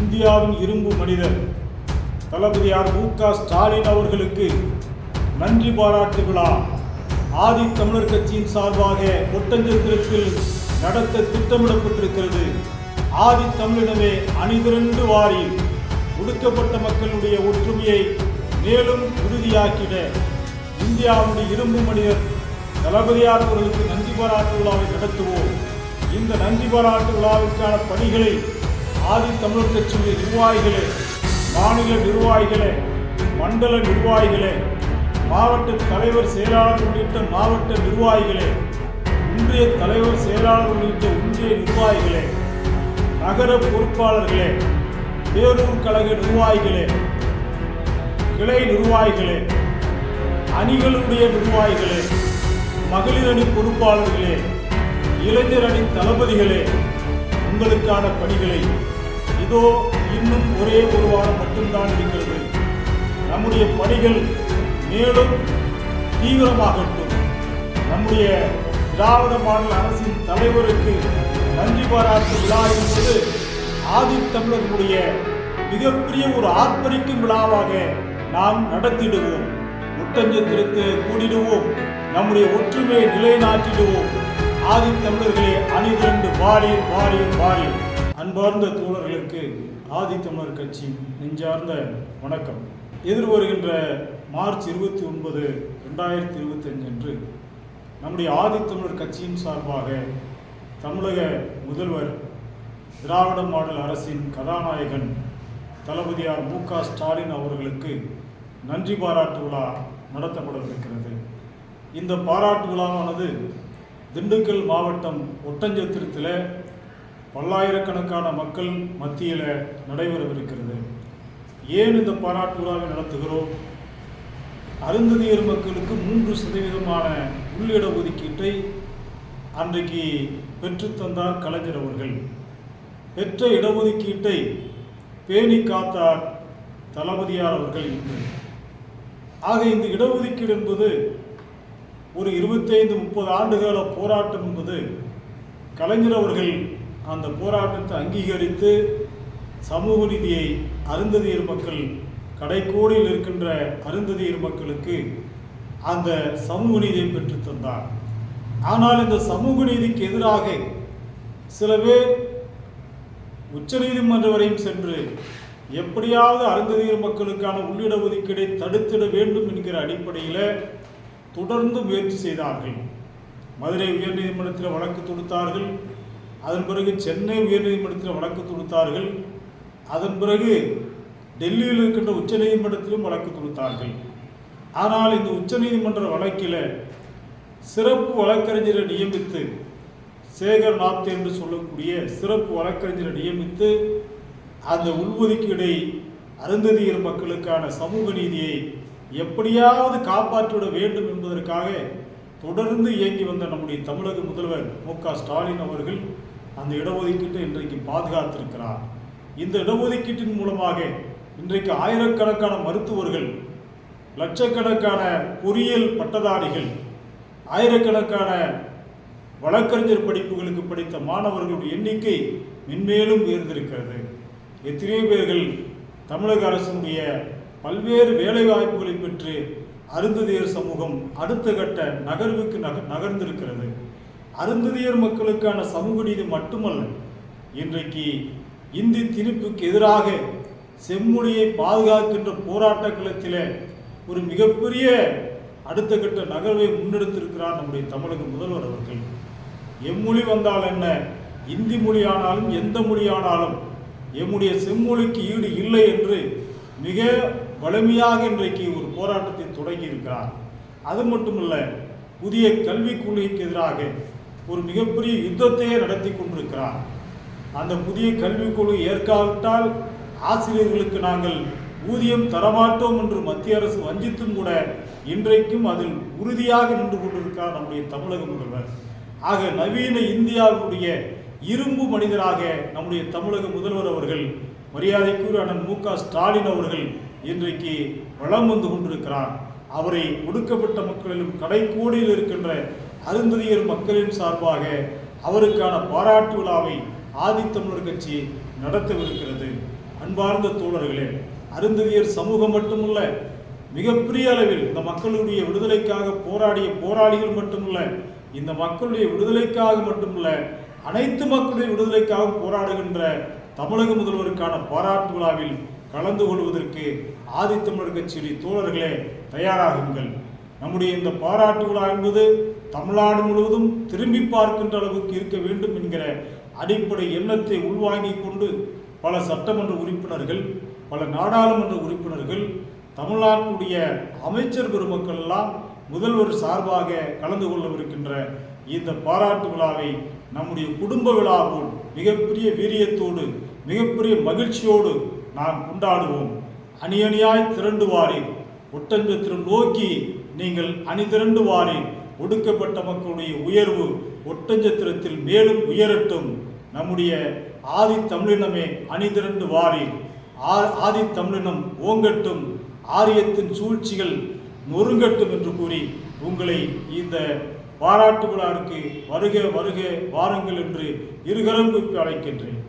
இந்தியாவின் இரும்பு மனிதர். தளபதியார் மு க. ஸ்டாலின் அவர்களுக்கு நன்றி பாராட்டு விழா. ஆதி தமிழர் கட்சியின் சார்பாக ஒட்டஞ்சத்திரத்தில் நடத்த திட்டமிடப்பட்டிருக்கிறது. ஆதி தமிழிடமே அணிதிரண்டு வாரி ஒடுக்கப்பட்ட மக்களுடைய ஒற்றுமையை மேலும் உறுதியாக்கிட இந்தியாவுடைய இரும்பு மனிதர் தளபதியார் அவர்களுக்கு நன்றி பாராட்டு விழாவை நடத்துவோம். இந்த நன்றி பாராட்டு விழாவிற்கான பணிகளை ஆதி தமிழர் கட்சியுடைய நிர்வாகிகளே மாநில நிர்வாகிகளே மண்டல நிர்வாகிகளே மாவட்ட தலைவர் செயலாளர் உள்ளிட்ட மாவட்ட நிர்வாகிகளே ஒன்றிய தலைவர் செயலாளர் உள்ளிட்ட ஒன்றிய நிர்வாகிகளே நகர பொறுப்பாளர்களே பேரூர் கழக நிர்வாகிகளே கிளை நிர்வாகிகளே அணிகளுடைய நிர்வாகிகளே மகளிர் அணி பொறுப்பாளர்களே இளைஞர் அணி தளபதிகளே உங்களுக்கான பணிகளை இதோ இன்னும் ஒரே ஒரு வாரம் மட்டும்தான் இருக்கிறது. நம்முடைய பணிகள் மேலும் தீவிரமாகட்டும். நம்முடைய திராவிட மாடல் அரசின் தலைவருக்கு நன்றி பாராட்டு விழா என்பது ஆதித்தமிழர்களுடைய மிகப்பெரிய ஒரு ஆர்ப்பரிக்கும் விழாவாக நாம் நடத்திடுவோம். ஒட்டஞ்சத்திற்கு கூடிடுவோம். நம்முடைய ஒற்றுமையை நிலைநாட்டிடுவோம். ஆதித்தமிழர்களே அணிதிரண்டு வாரி வாரி வாரி அன்பார்ந்த தோழர்களுக்கு ஆதித்தமிழர் கட்சி நெஞ்சார்ந்த வணக்கம். எதிர்வருகின்ற மார்ச் இருபத்தி ஒன்பது ரெண்டாயிரத்தி இருபத்தஞ்சு அன்று நம்முடைய ஆதித்தமிழர் கட்சியின் சார்பாக தமிழக முதல்வர் திராவிட மாடல் அரசின் கதாநாயகன் தளபதியார் மு க ஸ்டாலின் அவர்களுக்கு நன்றி பாராட்டு விழா நடத்தப்படவிருக்கிறது. இந்த பாராட்டு விழாவானது திண்டுக்கல் மாவட்டம் ஒட்டஞ்சத்திரத்தில் பல்லாயிரக்கணக்கான மக்கள் மத்தியில் நடைபெறவிருக்கிறது. ஏன் இந்த பாராட்டு விழாவை நடத்துகிறோம்? அருந்ததியர் மக்களுக்கு மூன்று சதவீதமான உள்ளிட ஒதுக்கீட்டை அன்றைக்கு பெற்றுத்தந்தார் கலைஞர் அவர்கள். பெற்ற இடஒதுக்கீட்டை பேணி காத்தார் தளபதியார் அவர்கள் இன்று. ஆக இந்த இடஒதுக்கீடு என்பது ஒரு இருபத்தைந்து முப்பது ஆண்டுகால போராட்டம் என்பது கலைஞர் அவர்கள் அந்த போராட்டத்தை அங்கீகரித்து சமூக நீதியை அருந்ததியர் மக்கள் கடைக்கோடியில் இருக்கின்ற அருந்ததியர் மக்களுக்கு அந்த சமூக நீதியை பெற்று தந்தார். ஆனால் இந்த சமூக நீதிக்கு எதிராக சில பேர் உச்சநீதிமன்றம் வரையும் சென்று எப்படியாவது அருந்ததியர் மக்களுக்கான உள்ளிட ஒதுக்கீடை தடுத்திட வேண்டும் என்கிற அடிப்படையில் தொடர்ந்து முயற்சி செய்தார்கள். மதுரை உயர்நீதிமன்றத்தில் வழக்கு தொடுத்தார்கள். அதன் பிறகு சென்னை உயர்நீதிமன்றத்தில் வழக்கு தொடுத்தார்கள். அதன் பிறகு டெல்லியில் இருக்கின்ற உச்சநீதிமன்றத்திலும் வழக்கு தொடுத்தார்கள். ஆனால் இந்த உச்சநீதிமன்ற வழக்கில் சிறப்பு வழக்கறிஞரை நியமித்து சேகர் நாத் என்று சொல்லக்கூடிய சிறப்பு வழக்கறிஞரை நியமித்து அந்த உள்ஒதுக்கீடை அருந்ததியர் மக்களுக்கான சமூக நீதியை எப்படியாவது காப்பாற்றிவிட வேண்டும் என்பதற்காக தொடர்ந்து இயங்கி வந்த நம்முடைய தமிழக முதல்வர் மு க ஸ்டாலின் அவர்கள் அந்த இடஒதுக்கீட்டை இன்றைக்கு பாதுகாத்திருக்கிறார். இந்த இடஒதுக்கீட்டின் மூலமாக இன்றைக்கு ஆயிரக்கணக்கான மருத்துவர்கள் லட்சக்கணக்கான பொறியியல் பட்டதாரிகள் ஆயிரக்கணக்கான வழக்கறிஞர் படிப்புகளுக்கு படித்த மாணவர்களுடைய எண்ணிக்கை மென்மேலும் உயர்ந்திருக்கிறது. எத்தனையோ பேர்கள் தமிழக அரசினுடைய பல்வேறு வேலைவாய்ப்புகளை பெற்று அருந்ததியர் சமூகம் அடுத்த கட்ட நகர்வுக்கு நக நகர்ந்திருக்கிறது. அருந்ததியர் மக்களுக்கான சமூக நீதி மட்டுமல்ல இன்றைக்கு இந்தி திணிப்புக்கு எதிராக செம்மொழியை பாதுகாக்கின்ற போராட்ட களத்தில் ஒரு மிகப்பெரிய அடுத்த கட்ட நகர்வை முன்னெடுத்திருக்கிறார் நம்முடைய தமிழக முதல்வர் அவர்கள். எம்மொழி வந்தால் என்ன? இந்தி மொழியானாலும் எந்த மொழியானாலும் எம்முடைய செம்மொழிக்கு ஈடு இல்லை என்று மிக வலிமையாக இன்றைக்கு ஒரு போராட்டத்தை தொடங்கி இருக்கிறார் அது மட்டுமல்ல புதிய கல்விக் கொள்கைக்கு எதிராக ஒரு மிகப்பெரிய யுத்தத்தையே நடத்தி கொண்டிருக்கிறார். அந்த புதிய கல்விக் கொள்கை ஏற்காவிட்டால் ஆசிரியர்களுக்கு நாங்கள் ஊதியம் தரமாட்டோம் என்று மத்திய அரசு வஞ்சித்தும் கூட இன்றைக்கும் அதில் உறுதியாக நின்று கொண்டிருக்கிறார் நம்முடைய தமிழக முதல்வர். ஆக நவீன இந்தியாவுடைய இரும்பு மனிதராக நம்முடைய தமிழக முதல்வர் அவர்கள் மரியாதைக்குரிய அண்ணன் மு க ஸ்டாலின் அவர்கள் இன்றைக்கு வளம் வந்து கொண்டிருக்கிறார். அவரை ஒடுக்கப்பட்ட மக்களிலும் கடைக்கோடியில் இருக்கின்ற அருந்ததியர் மக்களின் சார்பாக அவருக்கான பாராட்டு விழாவை ஆதித்தமிழர் கட்சி நடத்தவிருக்கிறது. அன்பார்ந்த தோழர்களே அருந்ததியர் சமூகம் மட்டுமல்ல மிகப்பெரிய அளவில் இந்த மக்களுடைய விடுதலைக்காக போராடிய போராளிகள் மட்டுமல்ல இந்த மக்களுடைய விடுதலைக்காக மட்டுமல்ல அனைத்து மக்களுடைய விடுதலைக்காக போராடுகின்ற தமிழக முதல்வருக்கான பாராட்டு விழாவில் கலந்து கொள்வதற்கு ஆதித்தமிழர் கட்சியுடைய தோழர்களே தயாராகுங்கள். நம்முடைய இந்த பாராட்டு விழா என்பது தமிழ்நாடு முழுவதும் திரும்பி பார்க்கின்ற அளவுக்கு இருக்க வேண்டும் என்கிற அடிப்படை எண்ணத்தை உள்வாங்கி கொண்டு பல சட்டமன்ற உறுப்பினர்கள் பல நாடாளுமன்ற உறுப்பினர்கள் தமிழ்நாட்டுடைய அமைச்சர் பெருமக்கள் எல்லாம் முதல்வர் சார்பாக கலந்து கொள்ளவிருக்கின்ற இந்த பாராட்டு விழாவை நம்முடைய குடும்ப விழா போல் மிகப்பெரிய வீரியத்தோடு மிகப்பெரிய மகிழ்ச்சியோடு நாம் கொண்டாடுவோம். அணியணியாய் திரண்டு வாரீர் ஒட்டஞ்சத்திரம் நோக்கி நீங்கள் அணிதிரண்டு திரண்டு ஒடுக்கப்பட்ட மக்களுடைய உயர்வு ஒட்டஞ்சத்திரத்தில் மேலும் உயரட்டும். நம்முடைய ஆதி தமிழினமே அணிதிரண்டு வாரி ஆதி தமிழினம் ஓங்கட்டும். ஆரியத்தின் சூழ்ச்சிகள் நொறுங்கட்டும் என்று கூறி உங்களை இந்த பாராட்டு விழாவுக்கு வருக வருக வாருங்கள் என்று இருகரம் கூப்பி அழைக்கின்றேன்.